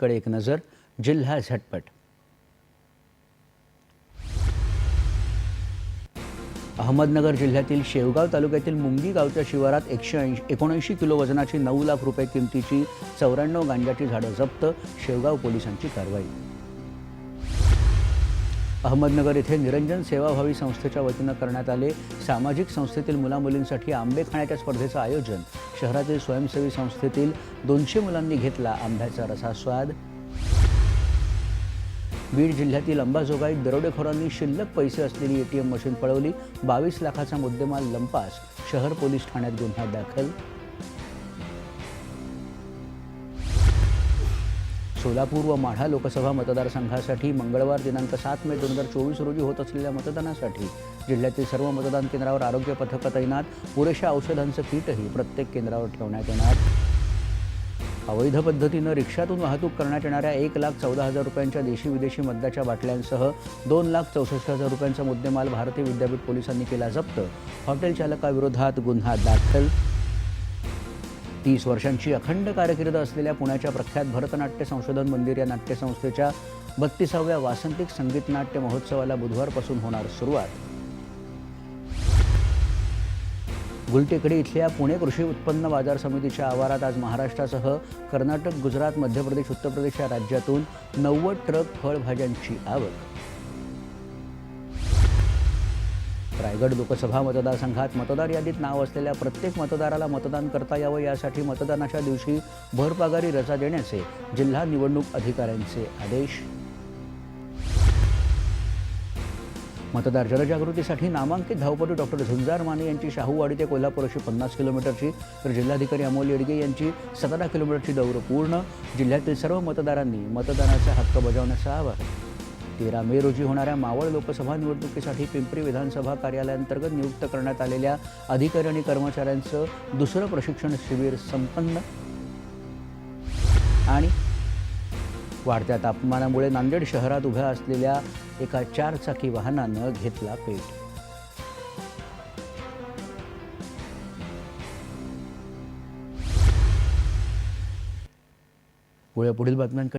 कडे एक नजर जिल्हा झटपट. अहमदनगर जिल्ह्यातील शेवगाव तालुक्यातील मुंगी गावच्या शिवारात एकशे ऐंशी एकोणऐंशी किलो वजनाची नऊ लाख रुपये किमतीची चौऱ्याण्णव गांजाची झाडं जप्त शेवगाव पोलिसांची कारवाई. अहमदनगर येथे निरंजन सेवाभावी संस्थेच्या वतीनं करण्यात आले. सामाजिक संस्थेतील मुलामुलींसाठी आंबे खाण्याच्या स्पर्धेचं आयोजन. शहरातील स्वयंसेवी संस्थेतील दोनशे मुलांनी घेतला आंब्याचा रसास्वाद. बीड जिल्ह्यातील अंबाजोगाईत दरोडेखोरांनी शिल्लक पैसे असलेली एटीएम मशीन पळवली. बावीस लाखाचा मुद्देमाल लंपास. शहर पोलीस ठाण्यात गुन्हा दाखल. सोलापूर व माढा लोकसभा मतदारसंघासाठी मंगळवार दिनांक सात मे दोन हजार चोवीस रोजी होत असलेल्या मतदानासाठी जिल्ह्यातील सर्व मतदान केंद्रावर आरोग्य पथकं तैनात पुरेशा औषधांचं किटही प्रत्येक केंद्रावर ठेवण्यात येणार. अवैध पद्धतीनं रिक्षातून वाहतूक करण्यात येणाऱ्या एक लाख चौदा हजार रुपयांच्या देशी विदेशी मद्याच्या बाटल्यांसह दोन लाख चौसष्ट हजार रुपयांचा मुद्देमाल भारतीय विद्यापीठ पोलिसांनी केला जप्त. हॉटेल चालकाविरोधात गुन्हा दाखल तीस वर्षांची अखंड कारकीर्द असलेल्या पुण्याच्या प्रख्यात भरतनाट्य संशोधन मंदिर या नाट्यसंस्थेच्या बत्तीसाव्या वासंतिक संगीत नाट्य महोत्सवाला बुधवारपासून होणार सुरुवात. गुलटेकडी इथल्या पुणे कृषी उत्पन्न बाजार समितीच्या आवारात आज महाराष्ट्रासह कर्नाटक गुजरात मध्य प्रदेश उत्तर प्रदेश या राज्यातून नव्वद ट्रक फळभाज्यांची आवक. रायगड लोकसभा मतदारसंघात मतदार यादीत नाव असलेल्या प्रत्येक मतदाराला मतदान करता यावं यासाठी मतदानाच्या दिवशी भरपागारी रजा देण्याचे जिल्हा निवडणूक अधिकाऱ्यांचे आदेश. मतदार जनजागृतीसाठी नामांकित धावपटू डॉक्टर झुंजार माने यांची शाहूवाडी ते कोल्हापूर अशी पन्नास किलोमीटरची तर जिल्हाधिकारी अमोल येडगे यांची सतरा किलोमीटरची दौड पूर्ण. जिल्ह्यातील सर्व मतदारांनी मतदानाचा हक्क बजावण्याचं आवाहन. तेरा मे रोजी होणाऱ्या मावळ लोकसभा निवडणुकीसाठी पिंपरी विधानसभा कार्यालयांतर्गत नियुक्त करण्यात आलेल्या अधिकारी आणि कर्मचाऱ्यांचं दुसरं प्रशिक्षण शिबिर संपन्न. आणि वाढत्या तापमानामुळे नांदेड शहरात उभ्या असलेल्या एका चारचाकी वाहनानं घेतला पेट. पुढे पुढील बातम्यांकडे